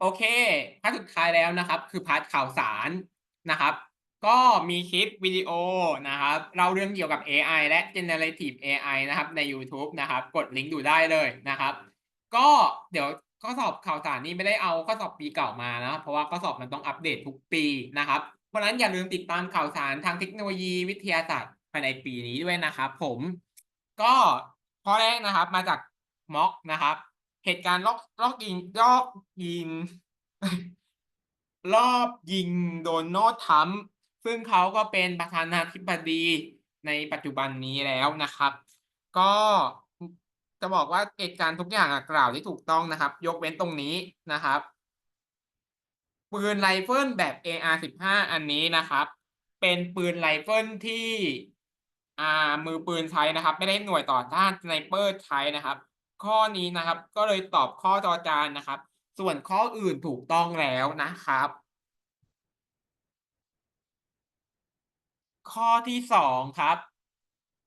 โอเคพาร์ทสุดท้ายแล้วนะครับ คือพาร์ทข่าวสารนะครับ ก็มีคลิปวิดีโอนะครับเล่าเรื่องเกี่ยวกับ AI และ Generative AI นะครับ ในยูทูบนะครับ กดลิงก์ดูได้เลยนะครับ ก็เดี๋ยวข้อสอบข่าวสารนี้ไม่ได้เอาข้อสอบปีเก่ามานะเพราะว่าข้อสอบมันต้องอัปเดตทุกปีนะครับ เพราะนั้นอย่าลืมติดตามข่าวสารทางเทคโนโลยีวิทยาศาสตร์ภายในปีนี้ด้วยนะครับผม ก็ข้อแรกนะครับมาจากม็อกนะครับ เหตุการณ์ลอกลอกยิงลอกยิง รอบยิงโดนัลด์ทรัมป์ซึ่งเขาก็เป็นประธานาธิบดีในปัจจุบันนี้แล้วนะครับ ก็จะบอกว่าเหตุการณ์ทุกอย่างกล่าวที่ถูกต้องนะครับ ยกเว้นตรงนี้นะครับปืนไรเฟิลแบบ AR-15 อันนี้นะครับ เป็นปืนไรเฟิลที่อ่ามือปืนใช้นะครับ ไม่ได้หน่วยต่อต้านสไนเปอร์ใช้นะครับ ข้อนี้นะครับ ก็เลยตอบข้อจอจานนะครับ ส่วนข้ออื่นถูกต้องแล้วนะครับ ข้อที่สองครับ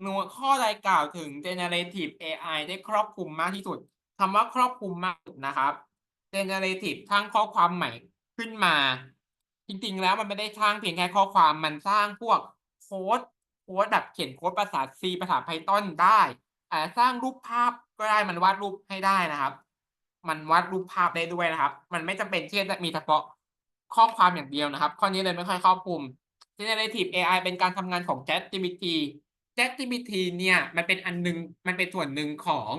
หน่วยข้อใดกล่าวถึง generative AI ได้ครอบคลุมมากที่สุดคำว่าครอบคลุมมากนะครับ generative สร้างข้อความใหม่ขึ้นมา จริงๆ แล้วมันไม่ได้สร้างเพียงแค่ข้อความมันสร้างพวกโค้ดโค้ดแบบเขียนโค้ดภาษา C ภาษา Python ได้ อ่าสร้างรูปภาพก็ได้มันวาดรูปให้ได้นะครับ มันวาดรูปภาพได้ด้วยนะครับ มันไม่จำเป็นที่จะมีเฉพาะข้อความอย่างเดียวนะครับ ข้อนี้เลยไม่ค่อยครอบคลุม generative AI เป็นการทำงานของ ChatGPT ChatGPT เนี่ยมันเป็นอันหนึงมันเป็นส่วนหนึ่งของ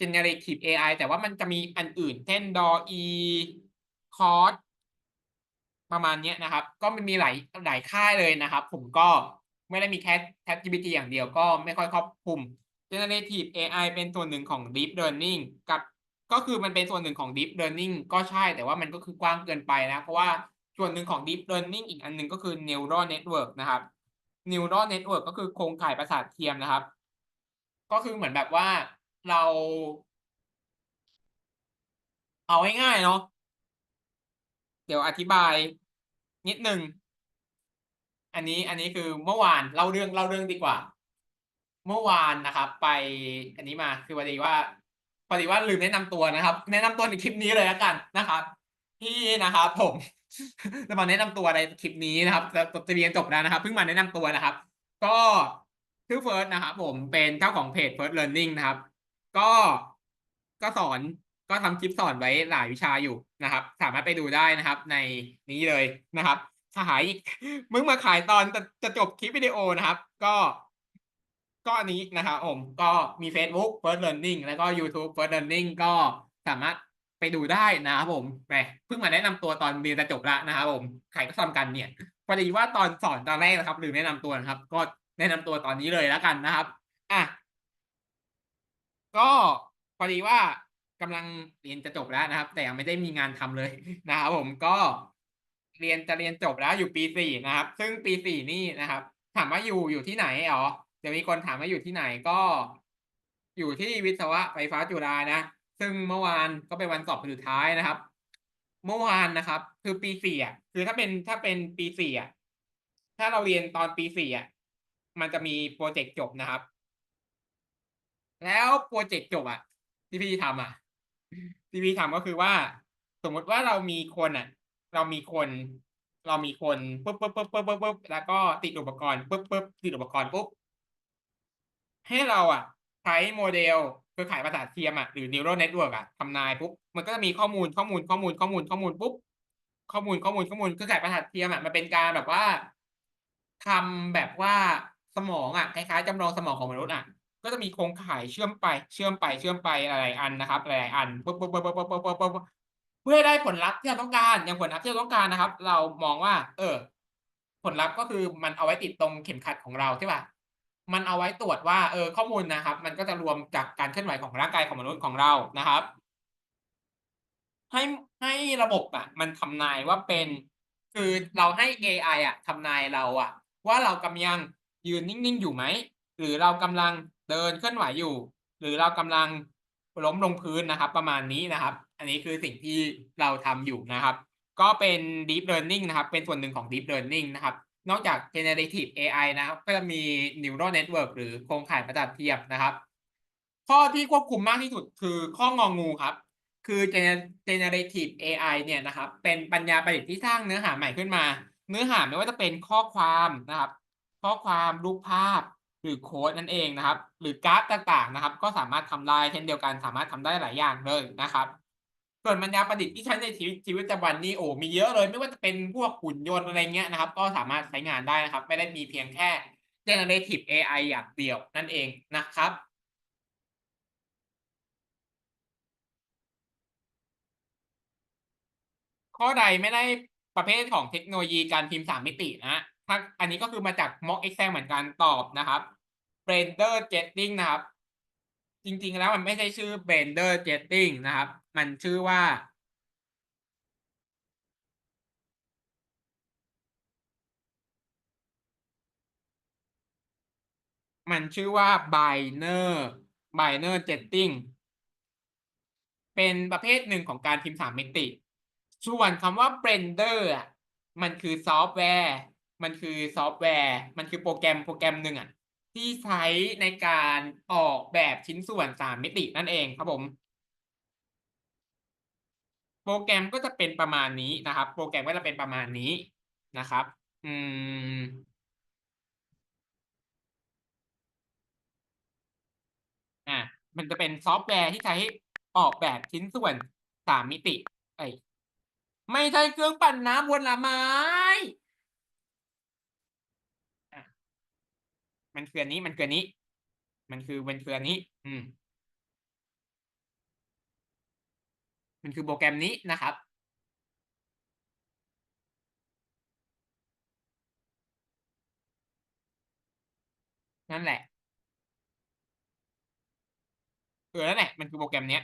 generative AI แต่ว่ามันจะมีอันอื่น เช่น DALL-E Claude ประมาณนี้นะครับ ก็มันมีหลายหลายค่ายเลยนะครับ ผมก็ไม่ได้มีแค่ ChatGPT อย่างเดียวก็ไม่ค่อยครอบคลุม generative AI เป็นส่วนหนึ่งของ deep learning กับก็คือมันเป็นส่วนหนึ่งของ deep learning ก็ใช่แต่ว่ามันก็คือกว้างเกินไปนะ เพราะว่าส่วนหนึ่งของ deep learning อีกอันหนึ่งก็คือ neural network นะครับ neural network ก็คือโครงข่ายประสาทเทียมนะครับ ก็คือเหมือนแบบว่าเรา เอาง่ายๆเนาะเดี๋ยวอธิบายนิดหนึ่งอันนี้อันนี้คือเมื่อวานเล่าเรื่องเล่าเรื่องดีกว่า เมื่อวานนะครับไปอันนี้มาคือพอดีว่าพอดีว่าลืมแนะนำตัวนะครับ แนะนำตัวในคลิปนี้เลยแล้วกันนะครับพี่นะครับผมจะมาแนะนำตัวในคลิปนี้นะครับจะจะเรียนจบแล้วนะครับเพิ่งมาแนะนำตัวนะครับ ก็ชื่อเฟิร์สนะครับผมเป็นเจ้าของเพจ First Learning นะครับ ก็ก็สอนก็ทำคลิปสอนไว้หลายวิชาอยู่นะครับ สามารถไปดูได้นะครับ ในนี้เลยนะครับขายอีกมึงมาขายตอนจะจะจบคลิปวิดีโอนะครับ ก็ ก็อันนี้นะครับผมก็มี Facebook First Learning แล้วก็ YouTube First Learning ก็สามารถไปดูได้นะครับผมแหมเพิ่งมาแนะนำตัวตอนเรียนจะจบแล้วนะครับผมใครก็ทำกันเนี่ยพอดีว่าตอนสอนตอนแรกนะครับลืมแนะนำตัวนะครับ ก็แนะนำตัวตอนนี้เลยแล้วกันนะครับอะก็พอดีว่ากำลังเรียนจะจบแล้วนะครับ แต่ยังไม่ได้มีงานทำเลยนะครับผมก็เรียนจะเรียนจบแล้วอยู่ปีสี่นะครับ ซึ่งปีสี่นี่นะครับ ถามว่าอยู่อยู่ที่ไหนอ๋อ เดี๋ยวมีคนถามว่าอยู่ที่ไหนก็ อยู่ที่วิศวะไฟฟ้าจุฬานะ ซึ่งเมื่อวานก็เป็นวันสอบสุดท้ายนะครับ เมื่อวานนะครับ คือปีสี่อะคือถ้าเป็นถ้าเป็นปีสี่อะถ้าเราเรียนตอนปีสี่อะมันจะมีโปรเจกต์จบนะครับ แล้วโปรเจกต์จบอะ ที่พี่ทำอะ ที่พี่ทำก็คือว่า สมมติว่าเรามีคนอะ เรามีคนเรามีคนปุ๊บปุ๊บปุ๊บปุ๊บปุ๊บปุ๊บแล้วก็ติดอุปกรณ์ปุ๊บปุ๊บติดอุปกรณ์ปุ๊บ ให้เราอะใช้โมเดลเครือข่ายประสาทเทียมอะหรือ neural network อะทำนายปุ๊บมันก็จะมีข้อมูลข้อมูลข้อมูลข้อมูลข้อมูลปุ๊บข้อมูลข้อมูลข้อมูลเครือข่ายประสาทเทียมอะมันเป็นการแบบว่าทำแบบว่าสมองอะคล้ายๆจำลองสมองของมนุษย์อะก็จะมีโครงข่ายเชื่อมไปเชื่อมไปเชื่อมไปหลายๆอันนะครับหลายๆอันปุ๊บปุ๊บปุ๊บปุ๊บปุ๊บปุ๊บปุ๊บเพื่อให้ได้ผลลัพธ์ที่เราต้องการอย่างผลลัพธ์ที่เราต้องการนะครับ เรามองว่า เออ ผลลัพธ์ก็คือมันเอาไว้ติดตรงเข็มขัดของเราใช่ป่ะ มันเอาไว้ตรวจว่าเออข้อมูลนะครับ มันก็จะรวมจากการเคลื่อนไหวของร่างกายของมนุษย์ของเรานะครับ ให้ให้ระบบอะ มันทำนายว่าเป็น คือเราให้ AI อะทำนายเราอะ ว่าเรากำลังยืนนิ่งๆอยู่ไหมหรือเรากำลังเดินเคลื่อนไหวอยู่ หรือเรากำลังล้มลงพื้นนะครับ ประมาณนี้นะครับ อันนี้คือสิ่งที่เราทำอยู่นะครับ ก็เป็น deep learning นะครับ เป็นส่วนหนึ่งของ deep learning นะครับ นอกจาก generative AI นะครับ ก็จะมี neural network หรือโครงข่ายประสาทเทียมนะครับ ข้อที่ควบคุมมากที่สุดคือข้ององูครับ คือ Generative AI เนี่ยนะครับ เป็นปัญญาประดิษฐ์ที่สร้างเนื้อหาใหม่ขึ้นมา เนื้อหาไม่ว่าจะเป็นข้อความนะครับ ข้อความรูปภาพหรือโค้ดนั่นเองนะครับ หรือกราฟต่างๆนะครับ ก็สามารถทำได้เช่นเดียวกันสามารถทำได้หลายอย่างเลยนะครับ ส่วนปัญญาประดิษฐ์ที่ใช้ในชีวิตชีวิตประจำวันนี่โอ้มีเยอะเลย ไม่ว่าจะเป็นพวกหุ่นยนต์อะไรเงี้ยนะครับ ก็สามารถใช้งานได้นะครับ ไม่ได้มีเพียงแค่ generative AI อย่างเดียวนั่นเองนะครับข้อใดไม่ได้ประเภทของเทคโนโลยีการพิมพ์3มิตินะถ้าอันนี้ก็คือมาจาก mock exam เหมือนกันตอบนะครับ Blender Jetting นะครับ จริงๆแล้วมันไม่ใช่ชื่อ Blender Jetting นะครับ มันชื่อว่ามันชื่อว่า Biner Biner Jetting เป็นประเภทหนึ่งของการพิมพ์3มิติ ส่วนคำว่า Blender อะ มันคือซอฟต์แวร์ มันคือซอฟต์แวร์ มันคือโปรแกรมโปรแกรมหนึ่งอะ ที่ใช้ในการออกแบบชิ้นส่วน3มิตินั่นเองครับผม โปรแกรมก็จะเป็นประมาณนี้นะครับ โปรแกรมก็จะเป็นประมาณนี้นะครับ อืมอ่ามันจะเป็นซอฟต์แวร์ที่ใช้ออกแบบชิ้นส่วน3มิติเอ๊ยไม่ใช่เครื่องปั่นน้ำผลไม้อามันคืออันนี้มันคืออันนี้ มันคือมันคืออันนี้ อืม มันคือโปรแกรมนี้นะครับ นั่นแหละ เออนั่นแหละมันคือโปรแกรมเนี้ย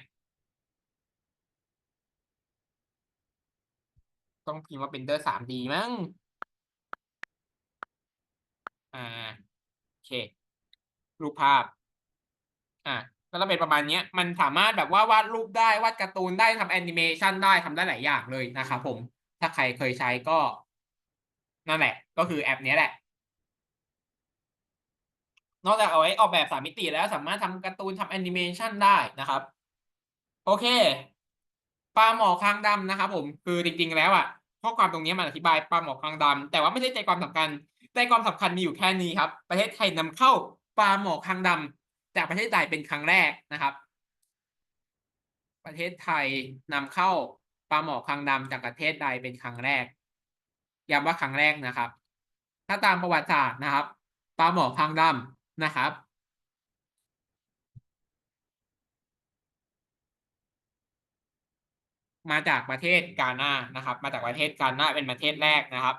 ต้องพิมพ์ว่า Blender 3D มั้ง อ่า โอเค รูปภาพ อ่า ก็จะเป็นประมาณเนี้ยมันสามารถแบบว่าวาดรูปได้วาดการ์ตูนได้ทำแอนิเมชันได้ทำได้หลายอย่างเลยนะครับผม ถ้าใครเคยใช้ก็ นั่นแหละ ก็คือแอปนี้แหละ นอกจากเอาไว้ออกแบบ3มิติแล้วสามารถทำการ์ตูนทำแอนิเมชันได้นะครับ โอเคปลาหมอคางดำนะครับผมคือจริงๆแล้วอะข้อความตรงนี้มันอธิบายปลาหมอคางดำแต่ว่าไม่ใช่ใจความสำคัญใจความสำคัญมีอยู่แค่นี้ครับ ประเทศไทยนำเข้าปลาหมอคางดำ จากประเทศใดเป็นครั้งแรกนะครับ ประเทศไทยนำเข้าปลาหมอคางดำจากประเทศใดเป็นครั้งแรกย้ำว่าครั้งแรกนะครับ ถ้าตามประวัติศาสตร์นะครับปลาหมอคางดำนะครับมาจากประเทศกานานะครับ มาจากประเทศกานาเป็นประเทศแรกนะครับ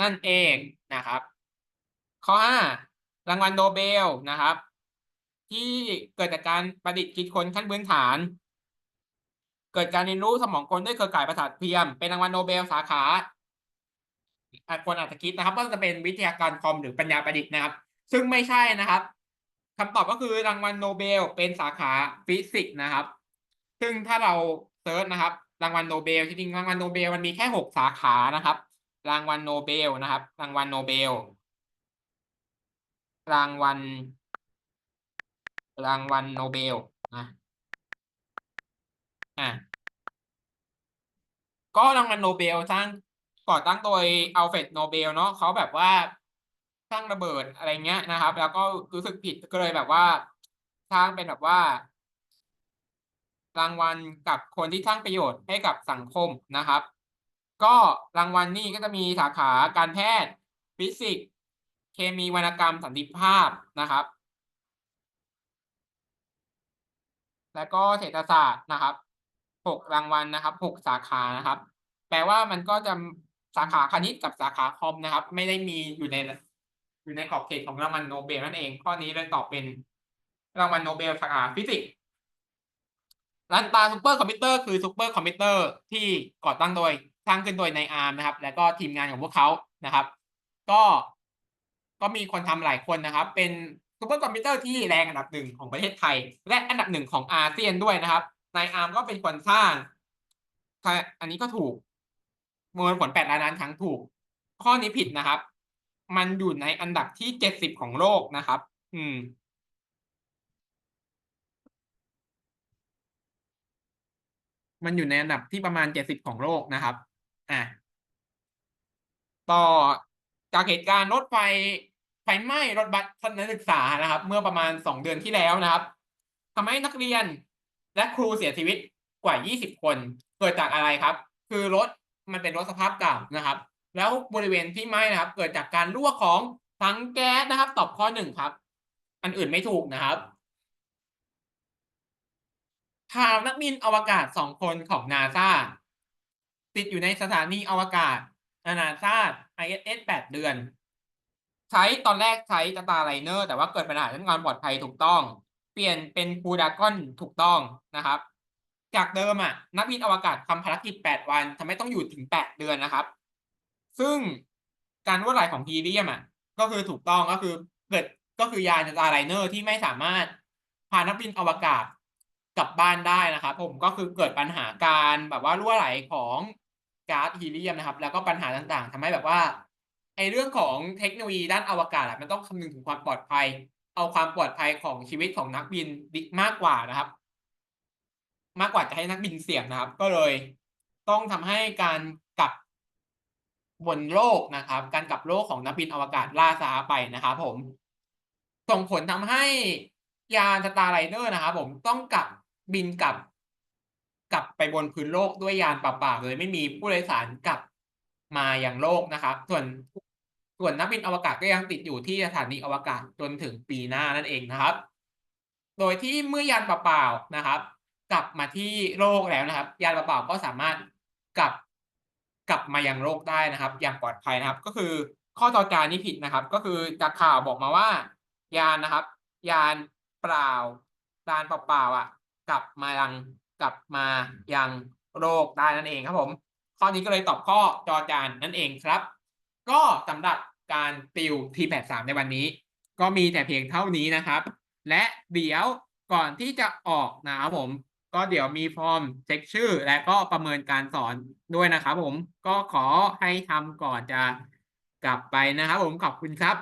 นั่นเองนะครับ ข้อ5รางวัลโนเบลนะครับ ที่เกิดจากการประดิษฐ์คิดค้นขั้นพื้นฐาน เกิดการเรียนรู้สมองคนด้วยเครือข่ายประสาทเทียม เป็นรางวัลโนเบลสาขาอ่าคนอาจจะคิดนะครับว่าจะเป็นวิทยาการคอมหรือปัญญาประดิษฐ์นะครับ ซึ่งไม่ใช่นะครับคำตอบก็คือรางวัลโนเบลเป็นสาขาฟิสิกส์นะครับ ซึ่งถ้าเราเซิร์ชนะครับ รางวัลโนเบลจริงๆรางวัลโนเบลมันมีแค่6สาขานะครับ รางวัลโนเบลนะครับ รางวัลโนเบลรางวัล รางวัลโนเบลอาอาก็รางวัลโนเบลสร้างก่อตั้งโดย Alfred Nobel เนาะเขาแบบว่าสร้างระเบิดอะไรเงี้ยนะครับ แล้วก็รู้สึกผิดก็เลยแบบว่าสร้างเป็นแบบว่า รางวัลกับคนที่สร้างประโยชน์ให้กับสังคมนะครับ ก็รางวัลนี่ก็จะมีสาขาการแพทย์ ฟิสิกส์เคมีวรรณกรรมสันติภาพนะครับ แล้วก็เศรษฐศาสตร์นะครับ6รางวัลนะครับ6สาขานะครับ แปลว่ามันก็จะสาขาคณิตกับสาขาคอมนะครับ ไม่ได้มีอยู่ในอยู่ในขอบเขตของรางวัลโนเบลนั่นเอง ข้อนี้เลยตอบเป็นรางวัลโนเบลสาขาฟิสิกส์ Lambda ซูเปอร์คอมพิวเตอร์คือซูเปอร์คอมพิวเตอร์ที่ก่อตั้งโดยสร้างขึ้นโดยในอาย ARM นะครับ แล้วก็ทีมงานของพวกเขานะครับ ก็ก็มีคนทำหลายคนนะครับ เป็น ซูเปอร์คอมพิวเตอร์ที่แรงอันดับ1ของประเทศไทย และอันดับ1ของอาเซียนด้วยนะครับนาย ARM ก็เป็นคนสร้างอันนี้ก็ถูกมวลผล8ล้านล้านครั้งถูก ข้อนี้ผิดนะครับ มันอยู่ในอันดับที่70ของโลกนะครับ อืมมันอยู่ในอันดับที่ประมาณ70ของโลกนะครับ อ่าต่อจากเหตุการณ์รถไฟ ฟไหม้รถบัสทัศนศึกษานะครับ เมื่อประมาณ2เดือนที่แล้วนะครับทำให้นักเรียนและครูเสียชีวิตกว่า 20 คน เกิดจากอะไรครับ คือรถมันเป็นรถสภาพเก่านะครับ แล้วบริเวณที่ไหม้นะครับ เกิดจากการรั่วของถังแก๊สนะครับ ตอบข้อหนึ่งครับ อันอื่นไม่ถูกนะครับขาวนักบินอวกาศสองคนของนาซาติดอยู่ในสถานีอวกาศนาซา ISS แปดเดือน ใช้ตอนแรกใช้จตาไลเนอร์แต่ว่าเกิดปัญหาเรื่องความปลอดภัยถูกต้อง เปลี่ยนเป็นคูดากอนถูกต้องนะครับ จากเดิมอะนักบินอวกาศทำภารกิจ 8 วันทำให้ต้องอยู่ถึง 8 เดือนนะครับ ซึ่งการรั่วไหลของฮีเลียมอะก็คือถูกต้องก็คือเกิดก็คือยานจตาไลเนอร์ที่ไม่สามารถพานักบินอวกาศกลับบ้านได้นะครับ ผมก็คือเกิดปัญหาการแบบว่ารั่วไหลของก๊าซฮีเลียมนะครับ แล้วก็ปัญหาต่างๆทำให้แบบว่า ไอเรื่องของเทคโนโลยีด้านอวกาศอะมันต้องคำนึงถึงความปลอดภัย เอาความปลอดภัยของชีวิตของนักบินดิมากกว่านะครับ มากกว่าจะให้นักบินเสี่ยงนะครับ ก็เลย ต้องทำให้การกลับบนโลกนะครับ การกลับโลกของนักบินอวกาศล่าช้าไปนะครับผม ส่งผลทำให้ยานสตาร์ไลเนอร์นะครับผมต้องกลับบินกลับ กลับไปบนพื้นโลกด้วยยานเปล่าๆเลยไม่มีผู้โดยสารกลับมาอย่างโลกนะครับ ส่วน ส่วนนักบินอวกาศก็ยังติดอยู่ที่สถานีอวกาศจนถึงปีหน้านั่นเองนะครับ โดยที่เมื่อยานเปล่าๆนะครับ กลับมาที่โลกแล้วนะครับ ยานเปล่าๆก็สามารถกลับกลับมายังโลกได้นะครับ อย่างปลอดภัยนะครับ ก็คือข้อต่อจารนี้ผิดนะครับ ก็คือจากข่าวบอกมาว่า ยานนะครับ ยานเปล่ายานเปล่าๆอะ กลับมายังกลับมายังโลกได้นั่นเองครับผม ข้อนี้ก็เลยตอบข้อจอจานนั่นเองครับ ก็สำหรับการติว T83 ในวันนี้ ก็มีแต่เพียงเท่านี้นะครับ และเดี๋ยวก่อนที่จะออกนะครับผม ก็เดี๋ยวมีฟอร์มเช็คชื่อ และก็ประเมินการสอนด้วยนะครับผมก็ขอให้ทำก่อนจะกลับไปนะครับผมขอบคุณครับ